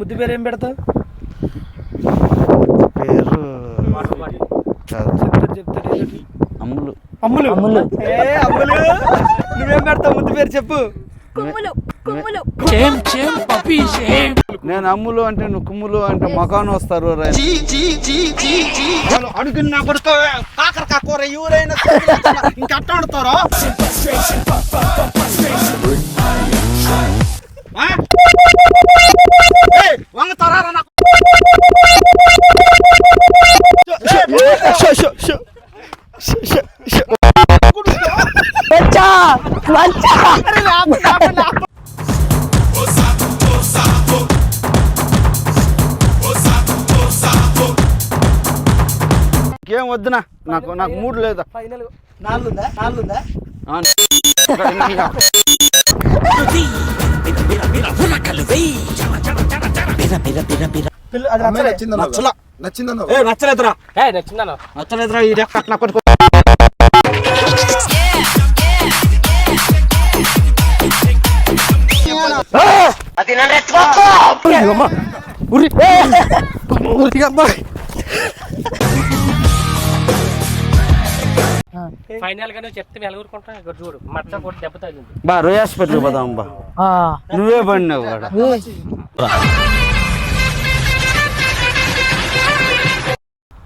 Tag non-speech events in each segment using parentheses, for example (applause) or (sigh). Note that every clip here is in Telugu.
ముద్దు పేరు ఏం పెడతావు? పేరు. చెప్తారు. అమ్ములు. అమ్ములు? అమ్ములు. ఏ అమ్ములు? నువ్వేం పెడతావు ముద్దు పేరు చెప్పు. కుమ్ములు కుమ్ములు. నేను అమ్ములు అంటే నువ్వు కుమ్ములు అంటే మకాన్ వస్తారు. అడుగున్నా కొడుకో కాకరకా కూర ఎవరైనా ఇంకా అట్ట ఆడుతారా? Show, show, show. Show, show, show. ఇంకేం వద్దునా నాకు నాకు మూడు లేదా ఫైనల్ నాలుగుందా నాలుగుందా. పిల్ల అది నచ్చలే. నచ్చలా. నచ్చిందన్న ఏ నచ్చలేదురా. ఏ నచ్చిందన్న నచ్చలేదురా ఈ అట్లా కొడుకో ఫైనల్గా నువ్వు చెప్తే వెలగూరుకుంటా. ఇక్కడ చూడు మచ్చ కూడా దెబ్బ తగిలింది. బా హాస్పిటల్ పోదాం బా. నువ్వే పడినావు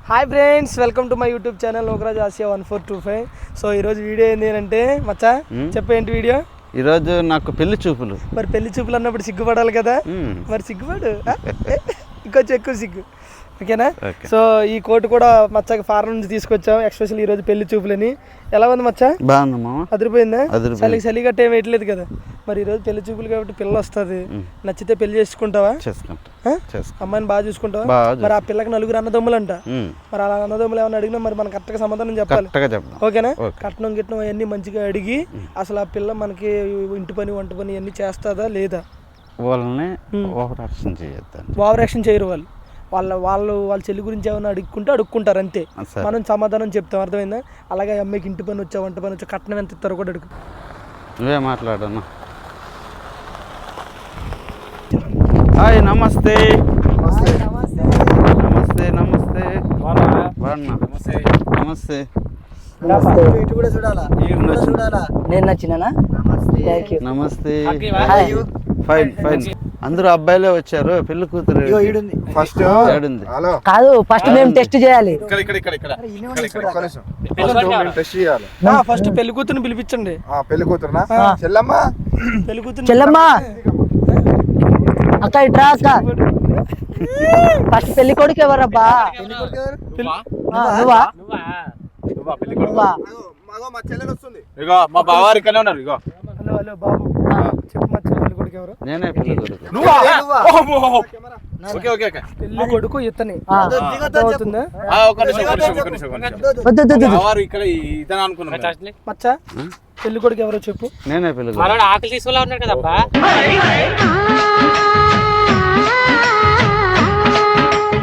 hi friends welcome to my YouTube channel Lokaraj Asia one four two five so ఈరోజు వీడియో ఏంటి అంటే మచ్చా చెప్పు ఏంటి వీడియో? ఈరోజు నాకు పెళ్ళి చూపులు. మరి పెళ్ళి చూపులు అన్నప్పుడు సిగ్గుపడాలి కదా? మ్మ్. మరి సిగ్గుపడు ఆ? (laughs) ఇంకొంచెం ఎక్కువ సిగ్గు. ఓకేనా? ఓకే. సో ఈ కోట్ కూడా మచ్చకి ఫారెన్ నుంచి తీసుకొచ్చాం ఎక్స్పెషల్ ఈ రోజు పెళ్ళి చూపులని. ఎలా ఉంది మచ్చా? బాగుంది మామ. అదిరిపోయిందా. చలికి చలి గట్ట ఏం వేయట్లేదు కదా. మరి ఈ రోజు పెళ్ళి చూపులు కాబట్టి పిల్ల వస్తుంది. నచ్చితే పెళ్ళి చేసుకుంటావా? అమ్మాయిని బాగా చూసుకుంటావా? మరి ఆ పిల్లకి నలుగురు అన్నదమ్ములు అంట. మరి అలా అన్నదమ్ములు ఏమైనా అడిగినా మరి మనం కరెక్ట్గా సమాధానం చెప్పాలి. ఓకేనా? ఓకే. కట్నం గిట్నం అవన్నీ మంచిగా అడిగి అసలు ఆ పిల్ల మనకి ఇంటి పని వంట పని అన్నీ చేస్తుందా లేదా? వాళ్ళని ఓవర్ యాక్షన్ చేయొద్దండి. ఓవర్ యాక్షన్ చేయరు వాళ్ళు. వాళ్ళ వాళ్ళు వాళ్ళ చెల్లి గురించి ఏమైనా అడుక్కుంటే అడుక్కుంటారు అంతే. మనం సమాధానం చెప్తాం. అర్థమైందా? అలాగే అమ్మాయికి ఇంటి పని వచ్చా వంట పని వచ్చా కట్నం ఎంత ఇస్తారో కూడా అడుగు. నువ్వే మాట్లాడను హాయ్ నమస్తే. నమస్తే. నమస్తే నమస్తే. ఇటు కూడా చూడాలా? ఈడు నచ్చు- చూడాలా? నేను నమస్తే. ఫైన్ ఫైన్ అందరూ అబ్బాయిలే వచ్చారు పెళ్ళి కూతురు ఫస్ట్? ఏడుంది. కాదు ఫస్ట్ మేము టెస్ట్ చేయాలి. ఫస్ట్ మేము టెస్ట్ చేయాలి. ఫస్ట్ పెళ్ళి కూతురుని పిలిపించండి. ఆ, పెళ్ళి కూతురునా? చెల్లమ్మ? పెళ్ళి కూతురు చెల్లమ్మ. అక్క ఇట్రా అక్క. ఫస్ట్ పెళ్ళి కొడుకు ఎవరబ్బా? నువ్వా? మా చెల్లెలు వస్తుంది ఇగో మా ఉన్నారు ఇగో. హలో హలో బాబు. నేనే పెళ్ళి కొడుకు. నువ్వా? ఏ, నువ్వా? ఓహో. ఓకే ఓకే ఓకే పెళ్ళి కొడుకు ఇతని. అవుతుందా? నిమిషం నిమిషం నిమిషం నిమిషం. బావారు ఇక్కడ ఇతను అనుకున్నాను మచ్చ పెళ్ళి కొడుకు ఎవరో చెప్పు. నేనే పెళ్ళి కొడుకు. మనోడు ఆకలి తీసుకులా ఉన్నాడు కదబ్బా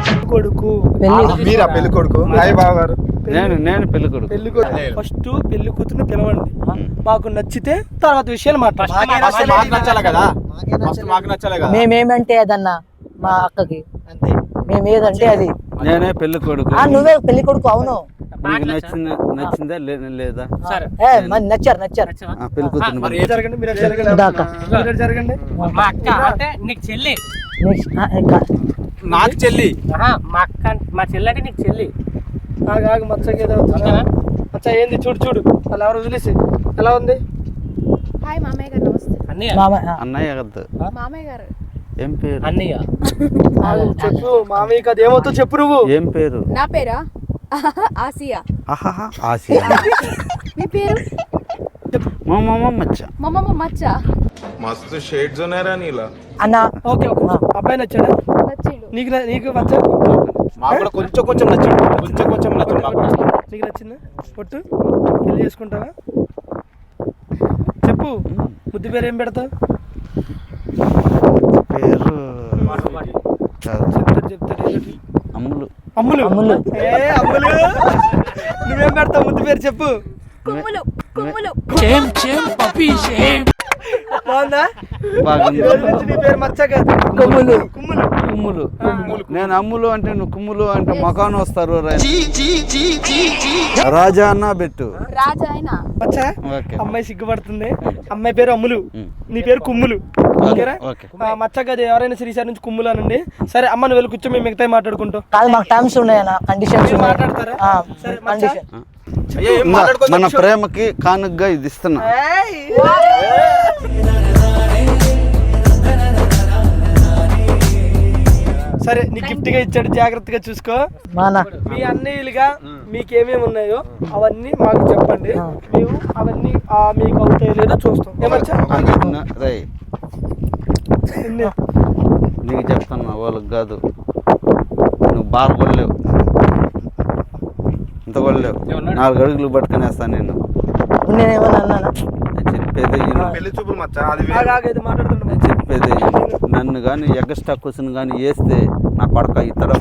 పెళ్ళి కొడుకు. మీరా పెళ్ళి కొడుకు? హాయ్ బావ గారు నేను నేను పెళ్ళి కొడుకు. పెళ్ళి కొడుకు. ఫస్ట్ పెళ్ళి కూతురుని పిలవండి. మాకు నచ్చితే తర్వాత విషయాలు మాట్లాడాలి మేమేమంటే అదన్నా మా అక్కకి? అంతే. మేము ఏదంటే అది? నేనే పెళ్ళి కొడుకు. ఆ నువ్వే పెళ్ళి కొడుకు అవును. నీకు నచ్చిందా నచ్చిందా లేదా? సరే. ఏ మరి నచ్చారు నచ్చారు. పెళ్ళి కూతురు జరగండి? మా అక్క అంటే నీకు చెల్లి. నాకు చెల్లి. ఆహా, మా అక్క మా చెల్లి అంటే నీకు చెల్లి. ఆగు ఆగు మచ్చకి ఏదో మచ్చ? ఏంది? చూడు చూడు. వాళ్ళు ఎవరు వదిలేసి? ఎలా ఉంది? హాయ్ మామయ్య గారు నమస్తే. అన్నయ్య? మామ కద్దు మామయ్య గారు. ఏం పేరు? అన్నయ్య. చెప్పు మామయ్య అది ఏమవుతుందో చెప్పు నువ్వు. ఏం పేరు? నా పేరా? (laughs) ఆసియా. ఆసియా. మీ పేరు? మా మామ మచ్చ. మమ్మమ్మ మచ్చ. మస్తు షేడ్స్ ఉన్నారా నీలా. అన్న. Okay okay. అబ్బాయి నచ్చాడా? నచ్చిండు. నీకు నీకు మచ్చ? మాకు కూడా కొంచెం కొంచెం నచ్చింది. కొంచెం కొంచెం నచ్చింది మాకు. నీకు నచ్చిందా? పొట్టు? పెళ్ళి చేసుకుంటావా? చెప్పు. ముద్దు పేరు ఏం పెడతావు? పేరు ఏదో ఒకటి. అమ్ములు. అమ్ములు? అమ్ములు. ఏ అమ్ములు? నువ్వేం పెడతావు? ముద్దు పేరు చెప్పు. కుమ్ములు కుమ్ములు. బాగుందా? కొమ్ములు. కుమ్ములు. కుమ్ములు. నేను అమ్ములు అంటే నువ్వు కుమ్ములు అంటే మకాన్ వస్తారు. రాజా అన్న ఓకే. అమ్మాయి సిగ్గుపడుతుంది. అమ్మాయి పేరు అమ్ములు. నీ పేరు కుమ్ములు. ఓకేరా? ఓకే. ఆ, మచ్చ గది ఎవరైనా శ్రీశారి నుంచి కుమ్ములు అనండి. సరే అమ్మ నువ్వు వెళ్ళి కూర్చో మేము మిగతా మాట్లాడుకుంటాం. కాదు మాకు ఉన్నాయన్న. కండిషన్స్ మాట్లాడతారా? సరే కండిషన్ ఇంకా మన ప్రేమకి కానుకగా ఇది ఇస్తున్నా. సరే నీ గిఫ్ట్గా ఇచ్చాడు జాగ్రత్తగా చూసుకో. మీ అన్నయ్యలుగా మీకు ఏమేమి ఉన్నాయో అవన్నీ మాకు చెప్పండి. మేము అవన్నీ ఆ, మీకు అవుతాయో లేదో చూస్తాం. ఏమచ్చా? నీకు చెప్తున్నా వాళ్ళకి కాదు. నువ్వు బాగా కొడలేవు. ఇంత కొడలేవు. నాలుగు అడుగులు పట్టుకునేస్తాను నేను నేనేమన్నా అన్నానా? చెప్పేది. పెళ్ళి చూపులు మచ్చ? అది ఇది మాట్లాడుతుండే. నేను చెప్పేది. నన్ను కానీ ఎగస్ట్రా క్వశ్చన్ కానీ వేస్తే నా కొడక ఇతర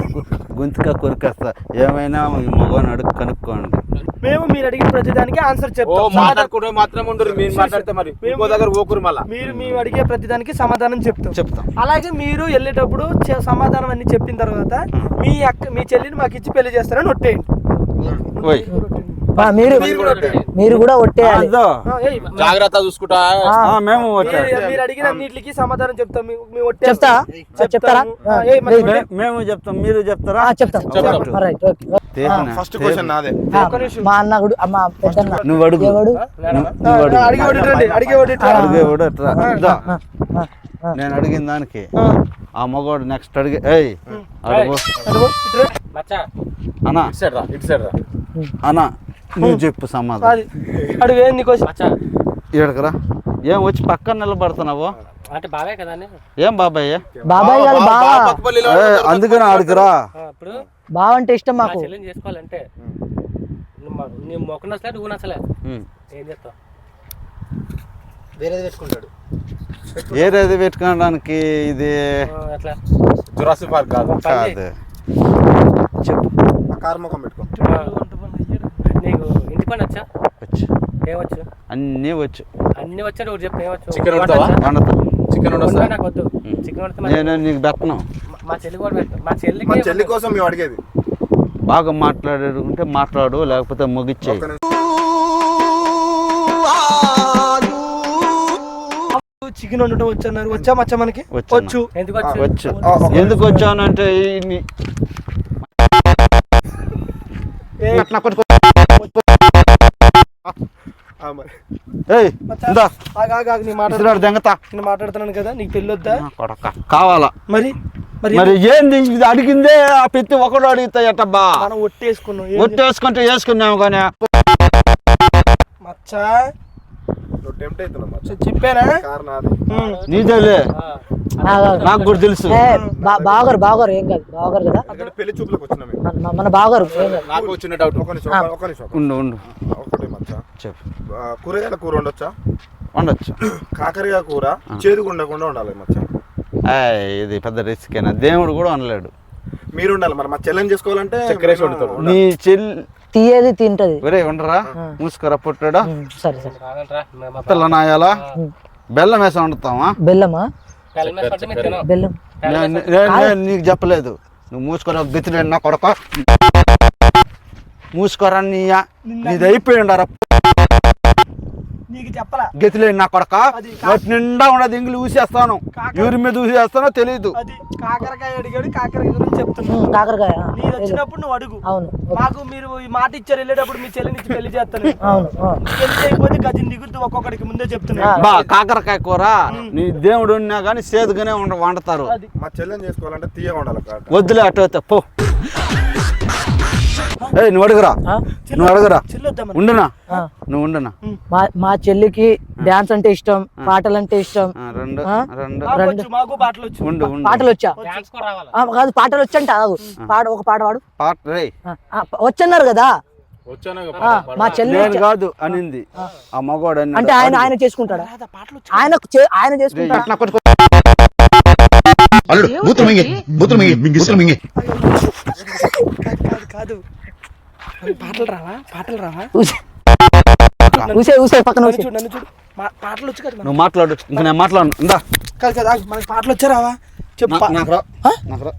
గొంతుగా కొరికేస్తా. ఏమైనా ఈ మగవాని అడుగు కనుక్కోండి. మేము మీరు అడిగిన ప్రతిదానికి ఆన్సర్ ఓ చెప్తాం. సమాధానం- మాట్లాడుకుంటే మాత్రం ఉండరు మీరు మాట్లాడితే మరి. ఇంకో దగ్గర ఓకురు మళ్ళా. మీరు మేము అడిగే ప్రతిదానికి సమాధానం చెప్తాం. చెప్తాం. అలాగే మీరు వెళ్ళేటప్పుడు చె- సమాధానం అన్ని చెప్పిన తర్వాత మీ అక్క మీ చెల్లిని మాకు ఇచ్చి పెళ్ళి చేస్తారని ఒట్టేయండి ఓయ్. మీరు మీరు కూడా ఒట్టేయాలి. జాగ్రత్త చూసుకుంటా. మేము వచ్చా మీరు- అడిగిన అన్నిటికి సమాధానం చెప్తాం. మీ- మీ ఒట్టే చెప్తా? చెప్తారా? మేము చెప్తాం. మీరు చెప్తారా? చెప్తాం. ఫస్ట్ క్వశ్చన్ నాదే. మా అన్న కూడా మా పెద్దన్న. నువ్వు అడుగు. నేను అడిగిన దానికి ఆ. మగవాడు నెక్స్ట్ అడిగే ఏయ్ అడుగు. మచ్చా. అన్నా. ఇటు సైడ్ రా ఇటు సైడ్ రా. అన్నా. నువ్వు చెప్పు సమాధానం. అది అడుగు ఏంది క్వశ్చన్ మచ్చా ఇక్కడికి ఏం వచ్చి పక్కన నిలబడుతున్నావు? అంటే బావే కదా అని ఏం బాబాయ్? బాబాయ్ బావా. ఏ, అందుకని ఆడికిరా ఆ, ఇప్పుడు బావ అంటే ఇష్టం మా మాకు. చెల్లిని చేసుకోవాలంటే నువ్వు మా- నీ మొక్క నచ్చలే నువ్వు నచ్చలే. ఏం చేస్తావు? ఏరేది పెట్టుకోవడానికి ఇది? ఆ, ఎట్లా? జురాసి పార్క్ కాదు. కాదు. చెప్పు. ఆ కారు ముఖం పెట్టుకో. పని వచ్చా. వచ్చు ఏమొచ్చు? అన్నీ వచ్చు. అన్ని వచ్చాడు ఒకటి చెప్పు ఏమొచ్చు? చికెన్ వండుతావా? వండతా. చికెన్ నాకు వద్దు. చికెన్ వండితే మా- నేను నీకు పెట్టను మా- చెల్లి కూడా మా చెల్లి కోసం మేము అడిగేది. బాగా మాట్లాడుకుంటే మాట్లాడు లేకపోతే నిమిషం. చికెన్ వండటం వచ్చు అన్నారు వచ్చా మచ్చా మనకి? వచ్చు వచ్చు. ఎందుకు వచ్చానంటే దెంగతా. నేను మాట్లాడుతున్నాను కదా నీకు పెళ్ళి వద్దా? నా కొడక. కావాలా? మరి? మరి ఏంది? ఇది అడిగిందే ఆ పెత్తి ఒకడు అడుగుతాయటబ్బా మనం ఒట్టేసుకున్నాం. ఒట్టేసుకుంటే వేసుకున్నాము కానీ మచ్చా నీదేలే నాకు కూడా తెలుసు. ఏ, బా- బావగారు బావగారు ఏం కాదు బావగారు కదా? పెళ్ళి చూపులకు వచ్చినాం మన- నాకు వచ్చిన డౌట్ ఒక నిమిషం ఒక- నిమిషం. ఉండు ఉండు. నిమిషం. ఒకటి మచ్చ చెప్పు. కూరగాయల కూర ఉండొచ్చా ఉండొచ్చు కాకరకాయ కూర చేదుగా ఉండకుండా ఉండాలి మచ్చ ఇది పెద్ద రిస్క్ అయినా దేవుడు కూడా అనలేడు మీరు ఉండాలి మరి మా చెల్లెని చేసుకోవాలంటే. నీ చెల్లి తీయేది తింటది. ఒరే ఉండరా? మూసుకురా పుట్టాడా? సరే సరే. పిల్ల నాయాలా బెల్లం వేసి వండుతావా? బెల్లమా. బెల్లం నీకు చెప్పలేదు. నువ్వు మూసుకొని గతిలే నా కొడక. మూసుకోరా నీ నీది అయిపోయి ఉండరా నీకు చెప్పలా. గతిలే నా కొడక. అది వాటి నిండా ఉండదు ఇంగ్లు ఊసేస్తాను. ఎవరి మీద ఊసేస్తానో తెలియదు అది కాకరకాయ అడిగాడు కాకరకాయ గురించి చెప్తున్నా ఉమ్, కాకరకాయ ఆ, నీది వచ్చినప్పుడు నువ్వు అడుగు. అవును. మాకు మీరు ఈ మాట ఇచ్చారు వెళ్ళేటప్పుడు మీ చెల్లిని ఇచ్చి పెళ్ళి చేస్తాను. (laughs) అవును ఆ. పెళ్ళి చేయకపోతే గజిని దిగుతూ ఒక్కొక్కడికి ముందే చెప్తున్నా బా కాకరకాయ కూర నీ దేవుడు ఉన్నా కానీ సేదుగానే వండుతారు. మా చెల్లెని చేసుకోవాలంటే వద్దులే అటు అయితే పో. నువ్వు అడుగురా? నువ్వు అడుగురా. ఉండునా. నువ్వు ఉండునా? మా చెల్లికి డాన్స్ అంటే ఇష్టం పాటలు అంటే ఇష్టం. రెండు ఆ? రెండు. మాకు వచ్చు మాకు బాటలు వచ్చు. ఉండు ఉండు. పాటలు వచ్చా. డాన్స్ కూడా రావాలా? ఆ, కాదు పాటలు వచ్చంట. పాట ఒక పాట పాడు. పాట వచ్చన్నారు కదా? మా చెల్లి నేను కాదు అనింది. ఆ. మగవాడు. అంటే ఆయన ఆయన చేసుకుంటాడా? ఆయన ఆయన చేసుకుంటాడా. అల్లుడు బూతులు మింగి బూతులు మింగి కాదు. పాటలు రావా? పాటలు రావా? ఊసే. ఊసే పక్కన చూడు నన్ను చూడు. మా- పాటలు వచ్చు కదా. నువ్వు మాట్లాడు ఇంక నేను మాట్లాడను. ఇందా. కాదు కదా మనకి పాటలు వచ్చారావా చెప్పు నా- పా- నాకు రా? నాకు రా.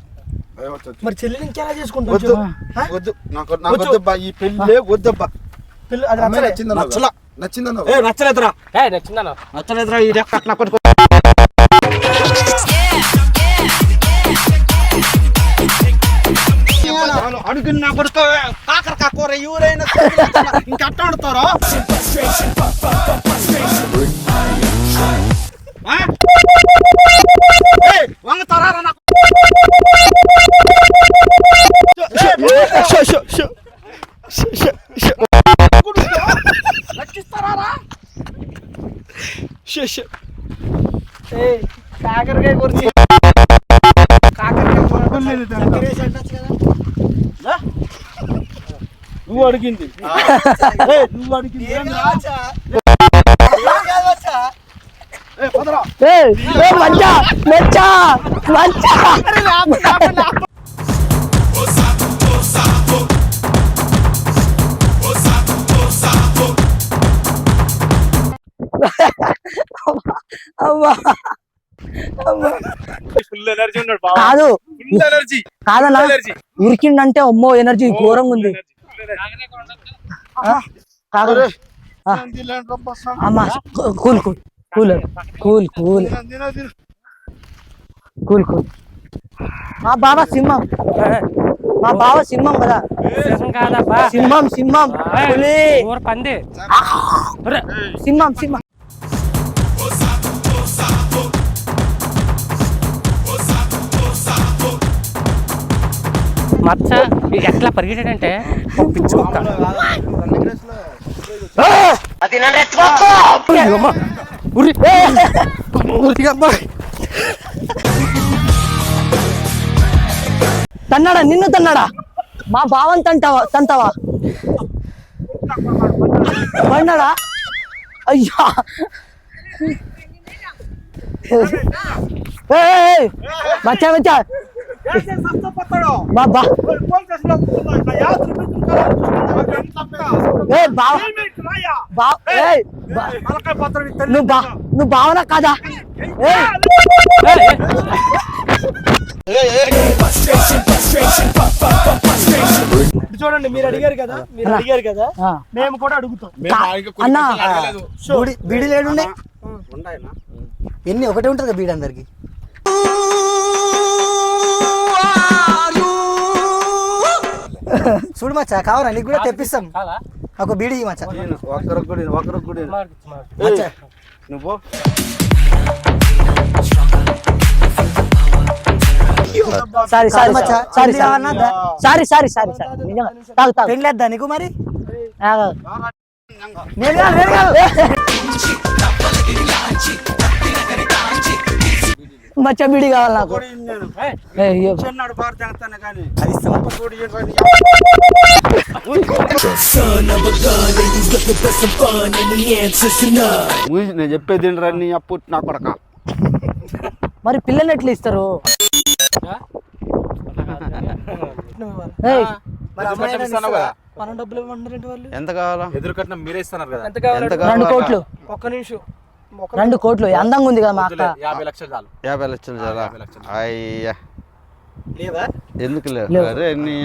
వచ్చు, వచ్చు. మరి చెల్లిని ఇంకెలా చేసుకుంటావు వద్దు చెప్పు? నాకు నాకు వద్దబ్బా ఈ పెళ్ళి వద్దబ్బా. పిల్ల- అది నచ్చలే. నచ్చలా. కదా? నచ్చిందన్నావు ఏ? నచ్చలేదురా. ఏ నచ్చిందన్న నచ్చలేదురా ఈ రెక్క నా అడుగుని నా కొడుకు కాకరకాయ కూర ఎవరైనా ఇంకెట్ట వండుతారో? నువ్వు అడిగింది. ఏయ్, నువ్వు అడిగింది మంచా మంచా మంచా. కాదు. కాదన్నా ఉరికిండంటే అమ్మో ఎనర్జీ ఘోరంగా ఉంది. కాదు ఆ. అమ్మా cool cool cool cool cool cool cool మా బావ సింహం మా బావ సింహం కదా కాదబ్బా సింహం సింహం పులి ఊరు పంది సింహం సింహం మచ్చ ఎట్లా పరిగెట్టాడంటే ఒక పిచ్చి కుక్క. ఉరి. ఉరి అబ్బా. తన్నాడా? నిన్ను తన్నాడా? మా భావం తంటావా? తంటావా? పడినాడా అయ్యా. ఏయ్, ఏయ్, మచ్చా మచ్చా. బా బా ఏ బావ బావ ఏయ్, బా- నువ్వు బావనా కాదా? చూడండి మీరు అడిగారు కదా మీరు అడిగారు కదా. మేము కూడా అడుగుతాం. అన్నా బీడి ఏడున్నాయి ఎన్ని? ఒకటే ఉంటుంది కదా బీడి అందరికి చూడు మచ్చా కావాలా? నీకు కూడా తెప్పిస్తాం. ఒక బీడీ మచ్చా. ఒకరికి కూడా ఒకరికి కూడా. మచ్చా. నువ్వు సారీ సారీ మచ్చా, sorry sorry sorry sorry sorry నిజంగా తాగు తాగు. పెళ్ళేద్దా నీకు మరి. నేను కాదు, నేను కాదు. మచ్చ బిడి కావాలి నాకు. ఏయ్, ఇయ్యో. చిన్నాడు బార్ తెస్తాను కానీ. అది ఇస్తావా? మూసి నేను చెప్పేది నీ అప్పు నా కొడక. మరి పిల్లలు ఎట్లా ఇస్తారు? ఏయ్, మరి అమ్మాయి అయినా ఇస్తావా? మనం డబ్బులు ఇవ్వమంటారు వాళ్ళు? ఎంత కావాలా? ఎదురు కట్నం మీరే ఇస్తున్నారు కదా. ఎంత కావాలి రెండు కోట్లు. ఒక్క నిమిషం. రెండు కోట్లు. అందంగా ఉంది కదా మా అక్క. యాభై లక్షలు చాలు. యాభై లక్షలు చాలా? అయ్యా. లేవా? ఎందుకు లేవు. లేవు. అరే నీ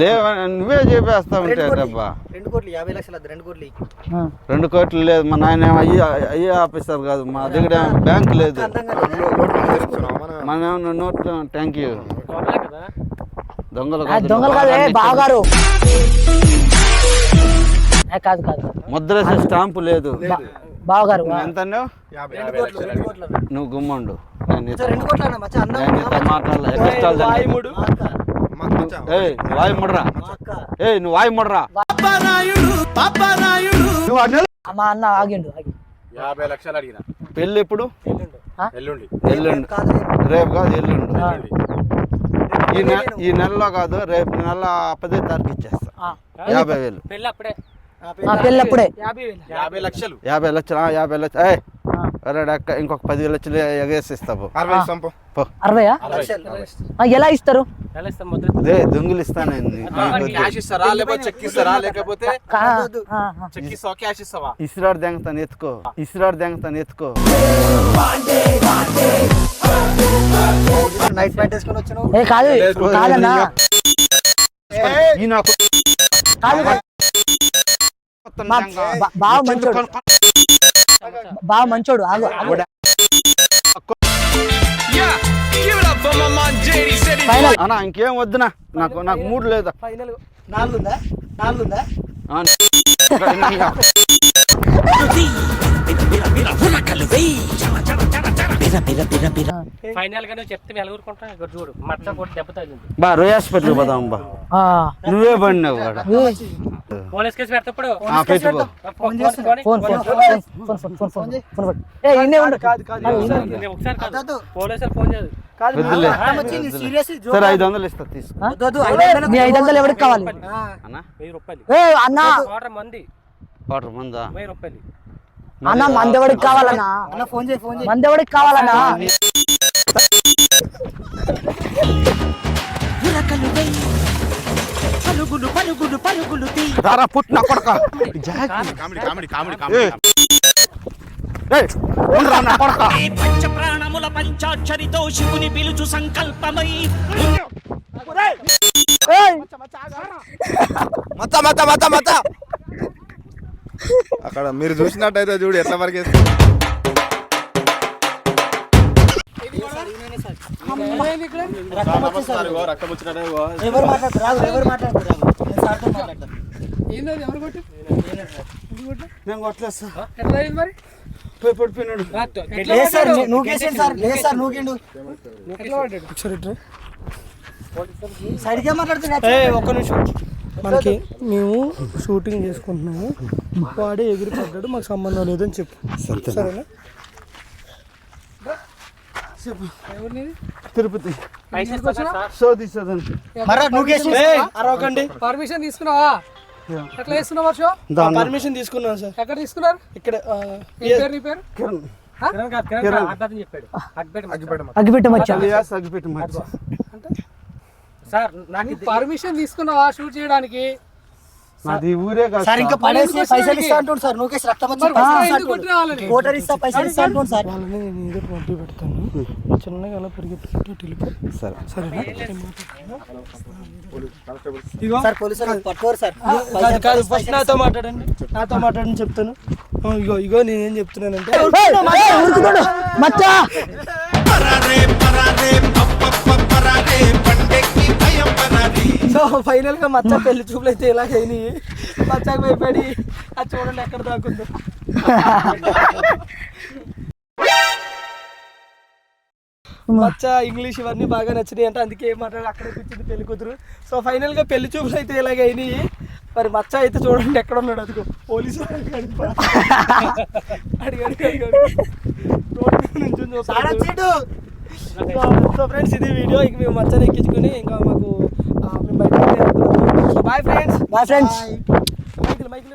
లేవ? నువ్వే చెప్పేస్తా ఉంటా డబ్బా. రెండు కోట్లు యాభై లక్షలు వద్దు రెండు కోట్లు. రెండు కోట్లు లేదు. మా నాయన అయ్యి అయ్యి ఆఫీసర్ కాదు. మా దగ్గర బ్యాంక్ లేదు. లేదు. మన నోట్ థ్యాంక్ యూ దొంగలే కదా. దొంగలు కాదు. దొంగలు కాదు కాదు. ముద్రేసే స్టాంపు లేదు. బావగారు ఎంత. నువ్వు గుమ్మండు. వాయి ముడరా. నువ్వు వాయి ముడరా. మా అన్న ఆగిండు యాభై లక్షలు అడిగిన. పెళ్ళి ఎప్పుడు? ఎల్లుండి. రేపు. కాదు ఎల్లుండి. ఈ నెల ఈ నెలలో కాదు రేపు నెల పదే తారీఖు ఇచ్చేస్తా. ఆ. యాభై వేలు. పెళ్ళి అప్పుడే. యాభై లక్షలు. యాభై లక్షలు ఇంకొక పది లక్షలు ఎగేసిస్తావు అరవయా? ఎలా ఇస్తారు? అదే దొంగులు ఇస్తాను దెంగతాను ఎత్తుకో. ఇస్రాడ్ దెంగతాను ఎత్తుకో. నైట్ ప్యాంట్ వేసుకొని కాదు కాదన్నా. బావ మంచోడు. బావ మంచోడు ఆగు. ఫైనల్ అన్నా ఇంకేం వద్దునా? నాకు నాకు మూడు లేదా? ఫైనల్ నాలుగుందా? నాలుగుందా? ఆ, ఫైనల్గా నువ్వు చెప్తే వెలగూరుకుంటా ఇక్కడ చూడు మచ్చ కొట్టి దెబ్బ తగిలింది. బా రోయ్ హాస్పిటల్ పోదాం బా. ఆ, నువ్వే పడినావు వాడు. పోలీస్ కేసు పెడతాడు phone phone phone phone phone phone ఏ ఇన్నే ఉండు. కాదు కాదు. ఒకసారి కాదు. పోలీసులు ఫోన్ చేయదు సార్ ఐదు వందలు ఇస్తా తీసుకో. మీ ఐదు వందలు ఎవరికి కావాలి? అన్న? వాటర్ మంది. వాటర్ మందా? వెయ్యి రూపాయలు. అన్న మందెవడికి కావాలన్నా? అన్న ఫోన్ చేయి ఫోన్ చేయి. మందెవడికి కావాలన్నా? ఉరకలు వెయ్యి. రారా పుట్టిన కొడక. కామెడీ కామెడీ కామెడీ ఏయ్. ఏయ్, ఉండరా నా కొడక. ప్రాణముల పంచాక్షరితో శివుని పిలుచు సంకల్పమై. మత మత మత మత అక్కడ మీరు చూసినట్టయితే చూడు ఎట్లా వరకు ఎవరు మాట్లాడతారు రాగు ఎవరు మాట్లాడతారు రాగు నేను సార్తో మాట్లాడతాను నేను కొట్టలేదు సార్ ఎట్లా అయింది మరి పోయి పడిపోయినాడు లేదు సార్ ను- నూకేసాను సార్ లేదు సార్ నూకిండు ఎట్లా పడ్డాడు ఒకసారి ఇట్రా. సరిగ్గా మాట్లాడుతున్నా ఏ ఒక్క నిమిషం మనకి మేము షూటింగ్ చేసుకుంటున్నాము. వాడే ఎగిరి పడ్డాడు మాకు సంబంధం లేదని చెప్పు. సరేనా? తిరుపతి. సో తీసేదండి పర్మిషన్ తీసుకున్నావా? ఎట్లా చేస్తున్నావు షో పర్మిషన్ తీసుకున్నాను సార్. ఎక్కడ తీసుకున్నారు? ఇక్కడ నీ పేరు? కిరణ్. అగ్గిపెట్టమచ్చా సార్ నాకు పర్మిషన్ తీసుకున్నావా షూట్ చేయడానికి? నాది ఊరే కాదు సార్ ఇంకా పడేసి పైసలు ఇస్తా అంటుండు సార్. నూకేసి రక్తం వచ్చి మరి పైసలు వస్తా ఇస్తా. కోటర్ పైసలు ఇస్తా అంటుండు సార్. వాళ్ళని నేను ఏదో వడ్డీ పెడతాను. చిన్నగా అలా పరిగెత్తుకుంటూ సరే. సరేనా సార్ పోలీసులు పట్టుకోరు సార్. కాదు కాదు ఫస్ట్ నాతో మాట్లాడండి. నాతో మాట్లాడని చెప్తాను. ఇగో ఇగో నేనేం చెప్తున్నానంటే మచ్చ! (laughs) సో ఫైనల్గా మచ్చ పెళ్ళి చూపులు అయితే ఇలాగైనాయి మచ్చకు భయపడి అది చూడండి ఎక్కడ దాకుందో మచ్చ ఇంగ్లీష్ ఇవన్నీ బాగా నచ్చినాయి అంటే అందుకే ఏం మాట్లాడి అక్కడే కూర్చుంది పెళ్ళి కూతురు. సో ఫైనల్గా పెళ్ళి చూపులు అయితే ఇలాగైనాయి మరి మచ్చ అయితే చూడండి ఎక్కడ ఉన్నాడు అదిగో. పోలీసు. సో ఫ్రెండ్స్ ఇది వీడియో. ఇంక మేము మచ్చని ఎక్కించుకుని ఇంకా మాకు boy friends boy friends Michael Michael